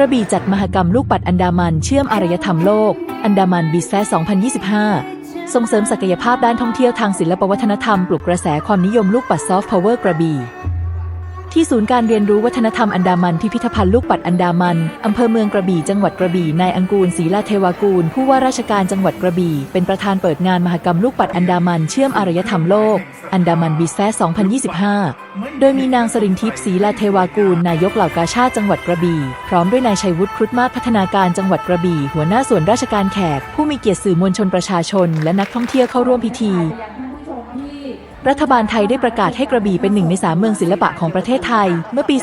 กระบี่จัดมหกรรมลูกปัดอันดามันเชื่อมอารยธรรมโลก อันดามันบีแซ2025 ส่งเสริมศักยภาพด้านท่องเที่ยวทางศิลปวัฒนธรรมปลุกกระแสความนิยมลูกปัดซอฟต์พาวเวอร์กระบี่ ที่ศูนย์การเรียนรู้วัฒนธรรมอันดามันพิพิธภัณฑ์ลูกปัดอันดามัน อำเภอเมืองกระบี่จังหวัดกระบี่นายอังกูลศรีลาเทวากูล ผู้ว่าราชการจังหวัดกระบี่ เป็นประธานเปิดงานมหกรรมลูกปัดอันดามันเชื่อมอารยธรรมโลก อันดามันบีแซ2025 โดยมีนางสรินทิพย์ศรีลาเทวากูล นายกเหล่ากาชาติจังหวัดกระบี่ พร้อมด้วยนายชัยวุฒิครุฑมาศพัฒนาการจังหวัดกระบี่ หัวหน้าส่วนราชการแขก ผู้มีเกียรติสื่อมวลชนประชาชน และนักท่องเที่ยวเข้าร่วมพิธี รัฐบาลไทยได้ประกาศให้กระบี่เป็นหนึ่งในสามเมืองศิลปะของประเทศไทย เมื่อปี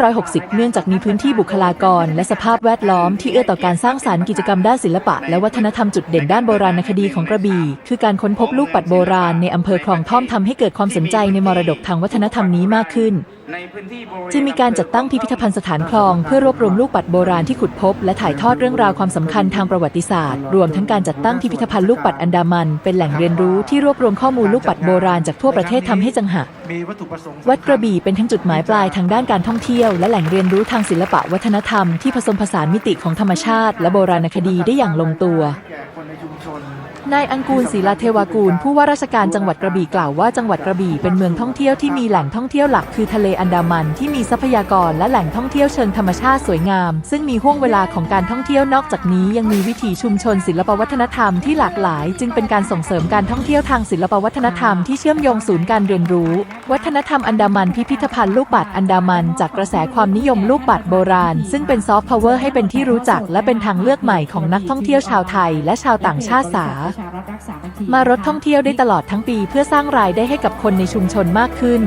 2560 เนื่องจากมีพื้นที่บุคลากร และสภาพแวดล้อมที่เอื้อต่อการสร้างสรรค์กิจกรรมด้านศิลปะ และวัฒนธรรมจุดเด่นด้านโบราณคดีของกระบี่ คือการค้นพบลูกปัดโบราณในอำเภอคลองท่อมทำให้เกิดความสนใจในมรดกทางวัฒนธรรมนี้มากขึ้นที่บริเวณจึงมีการจัดตั้งพิพิธภัณฑ์สถานคลอง เพื่อรวบรวมลูกปัดโบราณที่ขุดพบ และถ่ายทอดเรื่องราวความสำคัญทางประวัติศาสตร์ รวมทั้งการจัดตั้งพิพิธภัณฑ์ลูกปัดอันดามัน เป็นแหล่งเรียนรู้ที่รวบรวมข้อมูลลูกปัดโบราณจากทั่วประเทศทำให้จังหะ วัดกระบี่เป็นทั้งจุดหมายปลายทางด้านการท่องเที่ยว และแหล่งเรียนรู้ทางศิลปะวัฒนธรรมที่ผสมผสานมิติของธรรมชาติ และโบราณคดีได้อย่างลงตัว นายอังกูลศรีลาเทวากูล ผู้ว่าราชการจังหวัดกระบี่กล่าวว่าจังหวัดกระบี่เป็นเมืองท่องเที่ยวที่มีแหล่งท่องเที่ยวหลักคือทะเลอันดามันที่มีทรัพยากรและแหล่งท่องเที่ยวเชิงธรรมชาติสวยงาม ซึ่งมีห่วงเวลาของการท่องเที่ยวนอกจากนี้ยังมีวิถีชุมชนศิลปวัฒนธรรมที่หลากหลาย จึงเป็นการส่งเสริมการท่องเที่ยวทางศิลปวัฒนธรรมที่เชื่อมโยงศูนย์การเรียนรู้ วัฒนธรรมอันดามันพิพิธภัณฑ์ลูกปัดอันดามันจากกระแสความนิยมลูกปัดโบราณ ซึ่งเป็นซอฟต์พาวเวอร์ให้เป็นที่รู้จัก และเป็นทางเลือกใหม่ของนักท่องเที่ยวชาวไทย และชาวต่างชาติสามารถท่องเที่ยวได้ตลอดทั้งปีเพื่อสร้างรายได้ให้กับคนในชุมชนมากขึ้น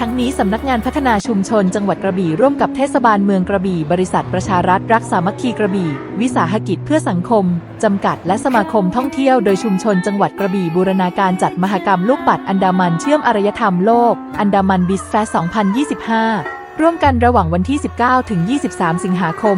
ทั้งนี้สำนักงานพัฒนาชุมชนจังหวัดกระบี่ร่วมกับเทศบาลเมืองกระบี่ บริษัทประชารัฐรักสามัคคีกระบี่ วิสาหกิจเพื่อสังคม จำกัดและสมาคมท่องเที่ยวโดยชุมชนจังหวัดกระบี่บูรณาการจัดมหกรรมลูกปัดอันดามันเชื่อมอารยธรรมโลก อันดามันบิสแฟส2025 ร่วมกันระหว่างวันที่ 19 ถึง 23 สิงหาคม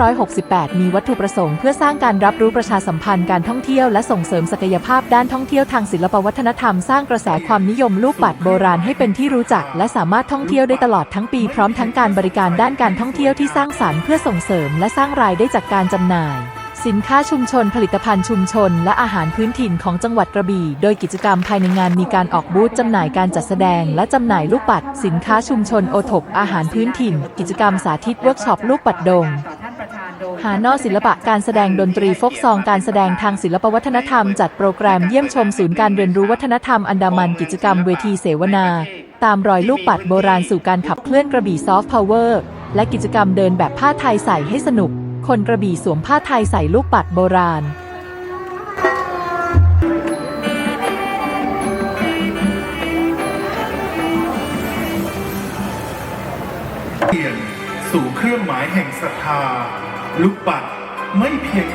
2568 มีวัตถุประสงค์เพื่อสร้างการรับรู้ประชาสัมพันธ์การท่องเที่ยวและส่งเสริมศักยภาพด้านท่องเที่ยวทางศิลปวัฒนธรรมสร้างกระแสความนิยมลูกปัดโบราณให้เป็นที่รู้จัก และสามารถท่องเที่ยวได้ตลอดทั้งปีพร้อมทั้งการบริการด้านการท่องเที่ยวที่สร้างสรรค์เพื่อส่งเสริมและสร้างรายได้จากการจำหน่าย สินค้าชุมชนผลิตภัณฑ์ชุมชน และอาหารพื้นถิ่นของจังหวัดกระบี่ โดยกิจกรรมภายในงานมีการออกบูธจำหน่ายการจัดแสดง และจำหน่ายลูกปัด สินค้าชุมชนโอทกอาหารพื้นถิ่น กิจกรรมสาธิตเวิร์กช็อปลูกปัดดงหานอศิลปะการแสดงดนตรีฟกซองการแสดงทางศิลปวัฒนธรรม จัดโปรแกรมเยี่ยมชมศูนย์การเรียนรู้วัฒนธรรมอันดามันกิจกรรมเวทีเสวนา ตามรอยลูกปัดโบราณสู่การขับเคลื่อนกระบี่ซอฟต์พาวเวอร์และกิจกรรมเดินแบบผ้าไทยใส่ให้สนุก คนกระบี่สวมผ้าไทยใส่ลูกปัดโบราณ เปลี่ยนสู่เครื่องหมายแห่งศรัทธา ลูกปัดไม่เพียง